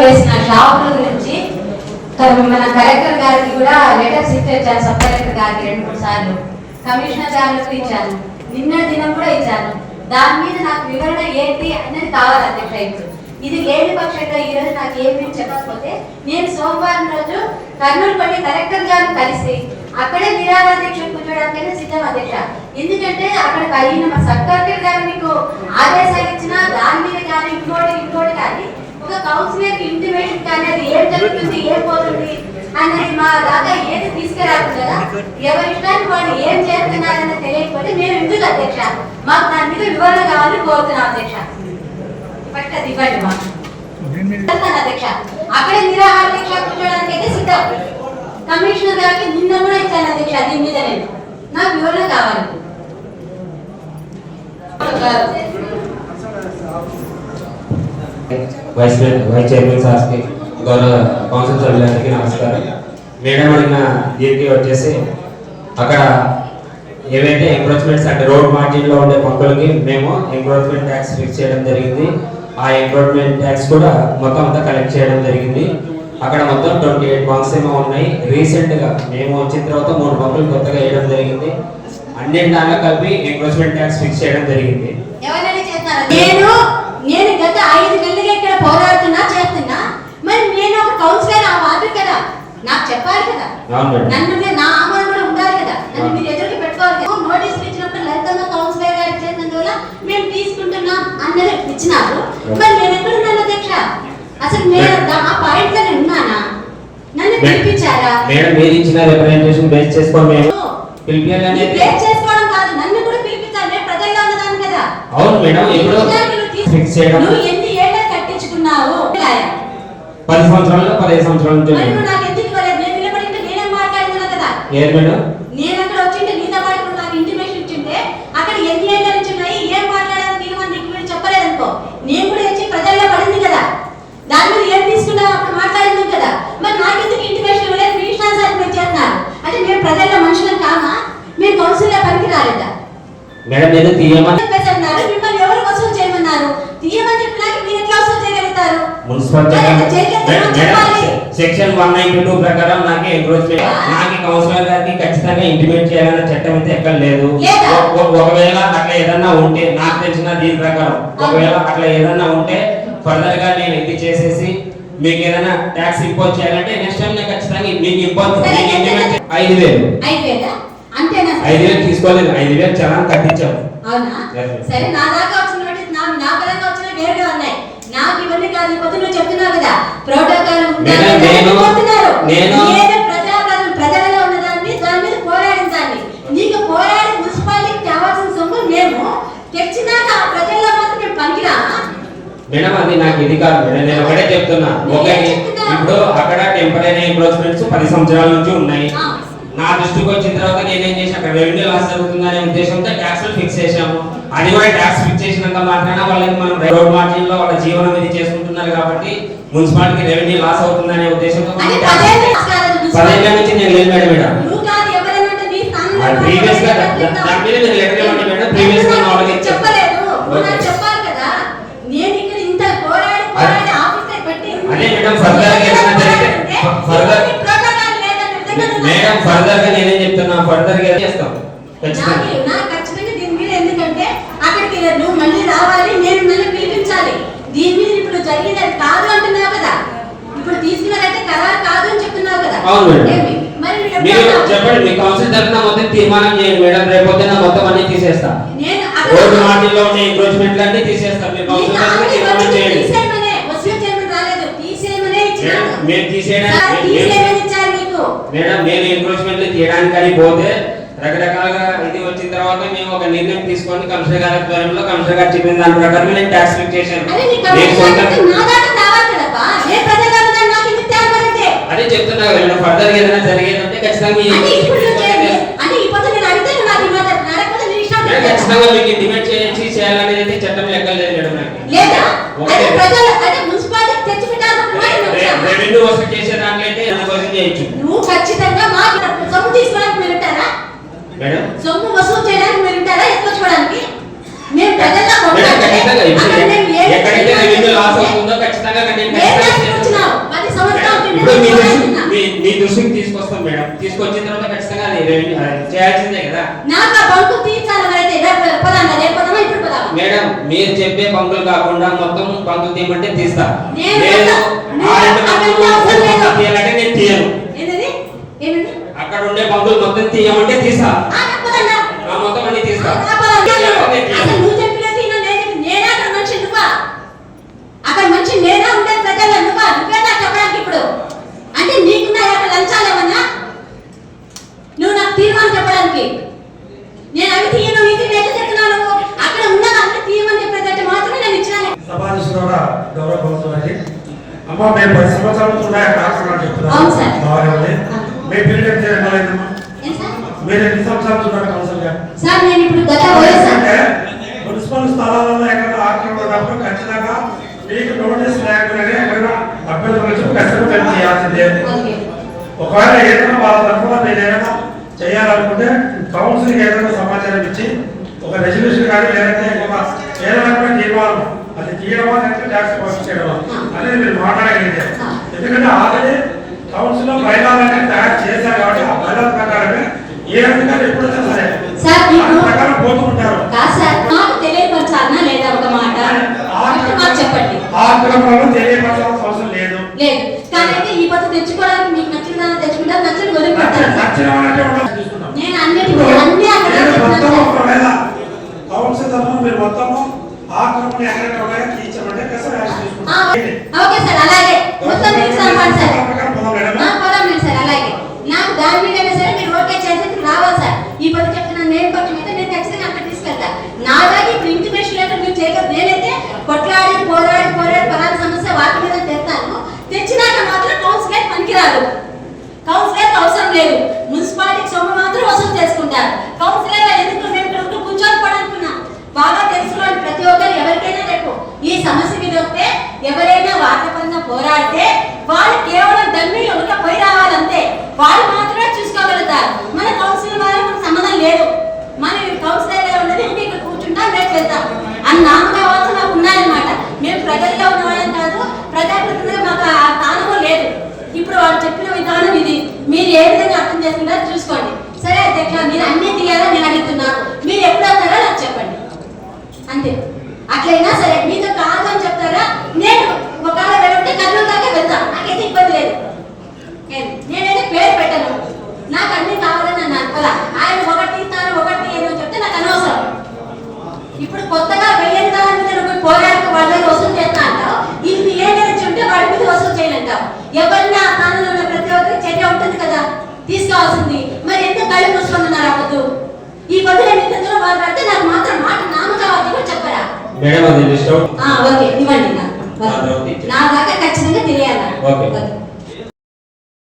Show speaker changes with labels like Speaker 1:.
Speaker 1: వేసిన షాపుల గురించి మన కలెక్టర్ గారికి కూడా లెటర్స్ ఇచ్చాను సబ్ కలెక్టర్ గారికి రెండు మూడు సార్లు. కమిషనర్ గారికి ఇచ్చాను నిన్న దినం కూడా ఇచ్చాను దాని మీద నాకు వివరణ ఏంటి అనేది కావాలి అధ్యక్ష ఇప్పుడు ఇది లేని పక్షంగా ఈ రోజు నాకు ఏమి చెప్పకపోతే నేను సోమవారం రోజు కర్నూలు పట్టి కలెక్టర్ గారిని కలిసి అక్కడే నిరాహార దీక్ష కూర్చోడానికైనా సిద్ధం అధ్యక్ష. ఎందుకంటే అక్కడ అయిన మా సబ్ కలెక్టర్ గారు మీకు ఆదేశాలు ఇచ్చినా దాని మీద కానీ ఇంకోటి ఇంకోటి కానీ ఒక కౌన్సిలర్ ఇంటిమేషన్ కానీ అది ఏం జరుగుతుంది ఏం పోతుంది అనేది మా దాకా ఏది తీసుకురాదు కదా ఎవరి వాళ్ళు ఏం చేస్తున్నారని తెలియకపోతే మేము ఎందుకు అధ్యక్ష? మాకు దాని మీద వివరణ కావాలని కోరుతున్నాం అధ్యక్ష. ఫస్ట్ అది ఇవ్వండి మాకు. చెప్తాను అధ్యక్ష. అక్కడే నిరాహార దీక్ష కూర్చోడానికి అయితే సిద్ధం. కమిషనర్ గారికి నిన్న కూడా ఇచ్చాను అధ్యక్ష దీని మీద నేను. నాకు వివరణ కావాలి.
Speaker 2: వైస్ ప్రె- వైస్ చైర్మన్ సార్కి గౌరవ కౌన్సిల్ సభ్యులందరికీ నమస్కారం. మేడం అడిగిన దీనికి వచ్చేసి అక్కడ ఏవైతే ఎంక్రోచ్మెంట్స్ అంటే రోడ్ మార్జిన్లో ఉండే పంపులకి మేము ఎంక్రోచ్మెంట్ ట్యాక్స్ ఫిక్స్ చేయడం జరిగింది. ఆ ఎంక్రోచ్మెంట్ ట్యాక్స్ కూడా మొత్తం అంతా కలెక్ట్ చేయడం జరిగింది. అక్కడ మొత్తం ట్వంటీ ఎయిట్ బంక్స్ ఏమో ఉన్నాయి. రీసెంట్గా మేము వచ్చిన తర్వాత మూడు బంకులు కొత్తగా వేయడం జరిగింది. అన్నింటి దానిలో కలిపి ఎంక్రోచ్మెంట్ ట్యాక్స్ ఫిక్స్ చేయడం జరిగింది.
Speaker 1: నేను నేను గత ఐదు నెలలుగా ఇక్కడ పోరాడుతున్నా చేస్తున్నా మరి నేను ఒక కౌన్సిలర్ ఆ వార్డు కదా నాకు చెప్పాలి కదా? నన్ను నేను- నా ఆమోదం కూడా ఉండాలి కదా? నన్ను మీరు ఎదురుకి పెట్టుకోవాలి కదా? నోటీసులు ఇచ్చినప్పుడు లలితమ్మ కౌన్సిలర్ గారు చేసినందువల్ల మేము తీసుకుంటున్నాం అన్నది ఇచ్చినారు. మరి నేను ఎక్కడ ఉన్నాను అధ్యక్ష? అసలు నేను ఆ పాయింట్లో నేను ఉన్నానా? నన్ను పిలిపించారా?
Speaker 2: మేడం మీరు ఇచ్చిన రిప్రజెంటేషన్ బేస్ చేసుకొని మేము
Speaker 1: ఈ
Speaker 2: పిలిపించాలనేది
Speaker 1: బ్రేక్ చేసుకోవడం కాదు నన్ను కూడా పిలిపించాలి. నేను ప్రజల్లో ఉన్నదాన్ని కదా.
Speaker 2: అవును మేడం ఇప్పుడు ఫిక్స్ చేయడం
Speaker 1: నువ్వు ఎన్ని ఏళ్ళ కట్టించుకున్నావు?
Speaker 2: పది సంవత్సరాల్లో పదిహేను సంవత్సరాల నుంచి
Speaker 1: మరి
Speaker 2: ఉంది.
Speaker 1: నువ్వు నాకు ఎందుకు ఇవ్వలేదు నేను నిలబడింటే నేనే
Speaker 2: ఏది మేడం?
Speaker 1: నేను అక్కడ వచ్చింటే నీతో పాటు నాకు ఇంటిమేషన్ ఇచ్చింటే అక్కడ ఎన్ని ఏళ్ళ ఉన్నాయి ఏం మాట్లాడాలని నేను అని నీకు వీడు చెప్పలేదు అనుకో నేను కూడా వచ్చి ప్రజల్లో పడింది కదా. దాని మీద ఏం తీసుకున్నావు అప్పుడు మాట్లాడింది కదా. మరి నాకెందుకు ఇంటిమేషన్ ఇవ్వలేదు? మీ ఇష్టానుసారం మీరు చేస్తున్నారు. అంటే మేము ప్రజల్లో మనుషులం కామా? మేము కౌన్సిల్లో పనికి రాలేదా?
Speaker 2: మేడం నేను తీయమని
Speaker 1: మిమ్మల్ని ఎవరు వసూలు చేయమన్నారు? తీయమని చెప్పినాక మీరు ఎట్లా వసూలు చేయగలుగుతారు?
Speaker 2: మున్సిపల్
Speaker 1: మరి చెప్పాలి.
Speaker 2: సెక్షన్ వన్ నైన్టీ టూ ప్రకారం నాకు ఎంక్రోచ్మెంట్ నాకు కౌన్సిలర్ గారికి ఖచ్చితంగా ఇంటిమేట్ చేయాలన్న చట్టం అయితే ఎక్కడ లేదు. ఒకవేళ అట్లా ఏదన్నా ఉంటే నాకు తెలిసిన దీని ప్రకారం ఒకవేళ అట్లా ఏదన్నా ఉంటే ఫర్దర్గా నేను ఇది చేసేసి మీకు ఏదైనా ట్యాక్స్ ఇంపోజ్ చేయాలంటే నెక్స్ట్ టైం నేను ఖచ్చితంగా మీకు ఇంపోజ్? ఐదు వేలు. ఐదు వేలు? తీసుకోలేదు. ఐదు వేలు చలాన్ కట్టించాము.
Speaker 1: సరే నా దాకా వచ్చిన నా నా పరంగా వచ్చిన వేరుగా ఉన్నాయి. నాకు ఇవన్నీ కాదు ఈ ప్రోటోకాల్
Speaker 2: నేను- నేను-
Speaker 1: ప్రజా ప్రజలలో ఉన్నదాన్ని దాని మీద పోరాడిన దాన్ని. నీకు పోరాడి మున్సిపాలిటీకి కావాల్సిన సొమ్ము మేము తెచ్చినాక ఆ ప్రజల్లో మాత్రం మేము పనికిరామా
Speaker 2: మేడం అది నాకు ఇది కాదు మేడం. నేను ఒకటే చెప్తున్నా? ఇప్పుడు అక్కడ టెంపరీ ఎంక్రోచ్మెంట్స్ పది సంవత్సరాల నుంచి ఉన్నాయి. నా దృష్టికి వచ్చిన తర్వాత నేనేం చేసి అక్కడ రెవెన్యూ లాస్ జరుగుతుందనే ఉద్దేశంతో ట్యాక్స్ ఫిక్స్ చేశాము. అది కూడా ట్యాక్స్ ఫిక్స్ చేసినంత మాత్రాన వాళ్ళకి మనం రోడ్ మార్జిన్లో వాళ్ళ జీవనం ఇది చేసుకుంటున్నారు కాబట్టి మున్సిపాలిటీకి రెవెన్యూ లాస్ అవుతుందనే ఉద్దేశంతో.
Speaker 1: పదేళ్ళ
Speaker 2: నుంచి నేను లేదు మేడం మేడం previous గా దాని మీద మీరు లెటర్ ఇవ్వండి మేడం. ప్రీవియస్గా
Speaker 1: చెప్పలేదు. చెప్పాలి కదా. నేను ఇక్కడ ఇంత పోరాడి పోరాడి ఆఫీసర్ పెట్టి
Speaker 2: అదే మేడం, further గా జరిగితే, ఫ- further-
Speaker 1: ప్రోటోకాల్ లేదని నిజంగా నువ్వు
Speaker 2: మేడం ఫర్దర్గా నేనేం చెప్తున్నా? ఫర్దర్గా చేస్తాం? ఖచ్చితంగా
Speaker 1: దీని మీద ఎందుకంటే అక్కడికి నువ్వు మళ్ళీ రావాలి నేను మళ్ళీ పిలిపించాలి దీని మీద ఇప్పుడు జరిగింది అది కాదు అంటున్నావు కదా ఇప్పుడు తీసుకున్నదైతే ఖరారు కాదు అని చెప్తున్నావు కదా
Speaker 2: అవును మేడం.
Speaker 1: ఏమి? మరి
Speaker 2: చెప్పండి. మీ కౌన్సిల్ తరఫున మొత్తం తీర్మానం చేయండి మేడం. రేపు పొద్దున్న మొత్తం అన్ని తీసేస్తా.
Speaker 1: నేను
Speaker 2: రోడ్డు
Speaker 1: అక్కడ
Speaker 2: మార్జిన్లో ఉన్న ఎంక్రోచ్మెంట్ అన్ని తీసేస్తాం. మీ కౌన్సిల్ తరఫున తీర్మానం చేయండి. మేము తీసేయడానికి మేడం నేను ఎంక్రోచ్మెంట్ తీయడానికి అని పోతే రకరకాలుగా ఇది వచ్చిన తర్వాత మేము ఒక నిర్ణయం తీసుకొని కమిషనర్ గారి ఆధ్వర్యంలో కమిషనర్ గారు చెప్పిన దాని ప్రకారం నేను ట్యాక్స్ ఫిక్స్ చేశాను. అదే చెప్తున్నా కదా మేడం ఫర్దర్ ఏదైనా జరిగేదంటే ఖచ్చితంగా మేడం ఖచ్చితంగా మీకు డిమాండ్ చేయించి చేయాలనేది అయితే చట్టం మేడం నాకు
Speaker 1: లేదా.
Speaker 2: రెవెన్యూ వసూలు చేసే దాంట్లో అయితే అందుకోసం చేయొచ్చు.
Speaker 1: నువ్వు ఖచ్చితంగా మా సొమ్ము తీసుకోవడానికి మీరు ఉంటారా?
Speaker 2: మేడం?
Speaker 1: సొమ్ము వసూలు చేయడానికి మీరు ఉంటారా? మేము ప్రజల్లో
Speaker 2: మేడం ఇప్పుడు
Speaker 1: అక్కడ మేము
Speaker 2: ఎక్కడైతే రెవెన్యూ లాస్? అవుతుందో ఖచ్చితంగా నేను
Speaker 1: ఏం
Speaker 2: ఖచ్చితంగా
Speaker 1: చేస్తావు? సంవత్సరం కింద
Speaker 2: ఇప్పుడు మీ దృష్టి. మీ దృష్టికి తీసుకొస్తాం మేడం. తీసుకొచ్చిన తర్వాత ఖచ్చితంగా అది చేయాల్సిందే కదా.
Speaker 1: నాకు ఆ బంకు ఇప్పుడు
Speaker 2: మేడం మీరు చెప్పే బంకులు కాకుండా మొత్తం బంకులు తీయమంటే తీస్తా.
Speaker 1: నేను
Speaker 2: ఆ రెండు తీయాలంటే తీయను. అక్కడ ఉండే బంకులు మొత్తం తీయమంటే తీస్తా
Speaker 1: ఆ చెప్పదన్నా
Speaker 2: ఆ మొత్తం అన్ని తీస్తా
Speaker 1: ఆ పదాం.
Speaker 2: తీయాలంటే నేను తీయను.
Speaker 1: అసలు నువ్వు చెప్పినట్టు ఈయన నేను నేనే అక్కడ మనిషి నువ్వా అక్కడ మనిషి నేనే ఉండే ప్రజలు నువ్వా నువ్వే నాకు చెప్పడానికి ఇప్పుడు అంటే నీకున్నా అక్కడ లంచాలు ఏమన్నా నువ్వు నాకు తీర్మానం చెప్పడానికి నేను అవి తీయను ఇది నేను చెప్తున్నాను అక్కడ ఉన్నది అన్ని తీయమని చెప్పేటట్టు మాత్రమే నేను ఇచ్చినాను
Speaker 3: సమావేశంలో గౌరవ ప్రభుత్వానికి అమ్మ మేము పది సంవత్సరాల నుంచి ఉన్నాయి
Speaker 1: అవును సార్.
Speaker 3: చెప్తున్నాను మీ పీరియడ్ ఎంత
Speaker 1: సార్?
Speaker 3: మీరు ఎన్ని సంవత్సరాలు ఉన్నారు కౌన్సిల్గా
Speaker 1: సార్ నేను ఇప్పుడు గత వైఎస్ఆర్
Speaker 3: అంటే మున్సిపల్ స్థలాలలో ఎక్కడ ఆక్రమణ ఉన్నప్పుడు ఖచ్చితంగా మీకు నోటీస్ లేకుండా ఎక్కడ అభ్యర్థులు వచ్చి ఖచ్చితంగా చేయాల్సిందే. ఒకవేళ ఏదైనా వాళ్ళ తరఫున మీరు ఏదైనా చేయాలనుకుంటే కౌన్సిల్కి ఏదైనా సమాచారం ఇచ్చి ఒక రెజల్యూషన్ కానీ లేదంటే ఏదైనా కూడా తీర్మానం తీయడమా లేకపోతే ట్యాక్స్ పంపించడమా అనేది మీరు మాట్లాడగలిగితే. ఎందుకంటే ఆల్రెడీ కౌన్సిల్లో బయలాలనే తయారు చేశారు కాబట్టి ఆ బయలాల ప్రకారమే ఏ అధికారి ఎప్పుడైనా సరే
Speaker 1: సార్,
Speaker 3: దాని
Speaker 1: మీకు-
Speaker 3: ప్రకారం పోతూ ఉంటారు.
Speaker 1: కాదు సార్ నాకు తెలియపరచాలనా లేదా ఒక మాట? ఫస్ట్ మాకు చెప్పండి.
Speaker 3: ఆ క్రమంలో తెలియపరచాల్సిన అవసరం లేదు.
Speaker 1: లేదు. కానీ ఈ పద్ధతి తెచ్చుకోవడానికి మీకు నచ్చిన దాన్ని తెచ్చుకుంటారు నచ్చిన వదిలిపెట్టారు.
Speaker 3: నచ్చిన
Speaker 1: నేను అన్నిటి అన్ని అక్కడ
Speaker 3: మొత్తం. ఒకవేళ కౌన్సిల్ మీరు మొత్తము ఆక్రమణ ఎక్కడెక్కడ ఉన్నాయో తీయించమంటే
Speaker 1: ఆ,
Speaker 3: తీసుకుంటాం
Speaker 1: ఓకే సార్ అలాగే. మొత్తం తీసుకోవాలి సార్
Speaker 3: ప్రకారం పోదాం మేడం.
Speaker 1: ఆ, పర్వాలేదు సార్ అలాగే నాకు దాని మీద సరే మీరు ఓకే చేసి రావాలి సార్ ఈ పది చెప్తున్నాను నేను పక్షం అయితే నేను ఖచ్చితంగా అక్కడ తీసుకెళ్తా నాలాగే ఇప్పుడు ఇంటిమేషన్ లెటర్ మీరు చేయగలరు నేనైతే కొట్లాడి పోరాడి పోరాడి పలానా సమస్య వాటి మీద తెస్తాను తెచ్చినాక మాత్రం కౌన్సిలర్ పనికిరాదు కౌన్సిలర్ అవసరం లేదు మున్సిపాలిటీ సొమ్ము మాత్రం వసూలు చేసుకుంటారు కౌన్సిలర్ ఎందుకు మేము ఇక్కడ ఉంటూ కూర్చొని పడనుకున్నా బాగా తెలుసుకోండి ప్రతి ఒక్కరు ఎవరికైనా రేపు ఈ సమస్య మీద వస్తే ఎవరైనా వాటపరంగా పోరాడితే వాళ్ళు కేవలం డమ్మి ఒక పోయి రావాలంతే. వాళ్ళు మాత్రమే చూసుకోగలుగుతారు మన కౌన్సిలర్ వాళ్ళకి మనకు సంబంధం లేదు మన కౌన్సిలర్గా ఉన్నది ఇంటి ఇక్కడ కూర్చుంటాం రేపు వెళ్తాం అని నామక అవసరం మాకు ఉన్నాయన్నమాట మేము ప్రజల్లో ఉన్న వాళ్ళం కాదు ప్రజాప్రతినిధిగా మాకు ఆ స్థానము లేదు ఇప్పుడు వాళ్ళు చెప్పిన విధానం ఇది మీరు ఏ విధంగా అర్థం చేసుకుంటారో చూసుకోండి సరే అధ్యక్ష మీరు అన్ని తీయాలని నేను అడుగుతున్నాను మీరు ఎప్పుడు వస్తారో నాకు చెప్పండి అంతే అట్లయినా సరే మీతో కాదు అని చెప్తారా నేను ఒకవేళ వెళ్ళంటే కర్నూలు దాకా వెళ్తాను నాకైతే ఇబ్బంది లేదు ఏం? నేనైతే పేరు పెట్టను నాకు అన్ని కావాలని నన్ను అనుకోలే ఆయన ఒకటి ఇస్తాను ఒకటి ఏదో చెప్తే నాకు అనవసరం ఇప్పుడు కొత్తగా వెయ్యని దాని మీద నువ్వు పోరాడుతూ వాళ్ళ మీద వసూలు చేస్తా అంటావు ఇది ఏ నేర్చి ఉంటే వాడి మీద వసూలు చేయనంటావు ఎవరిని ఆ స్థానంలో ఉన్న ప్రతి ఒక్కరికి చర్య ఉంటుంది కదా తీసుకోవాల్సింది మరి ఎందుకు కళ్ళు మూసుకొని ఉన్నారు ఆ పొద్దు ఈ పొద్దు నేను ఇంతలో మాట్లాడితే నాకు మాత్రం మాట నామకావతి కూడా చెప్పరా
Speaker 2: మేడం అది లిస్ట్ అవుట్
Speaker 1: ఆ, ఓకే ఇవ్వండి నాకు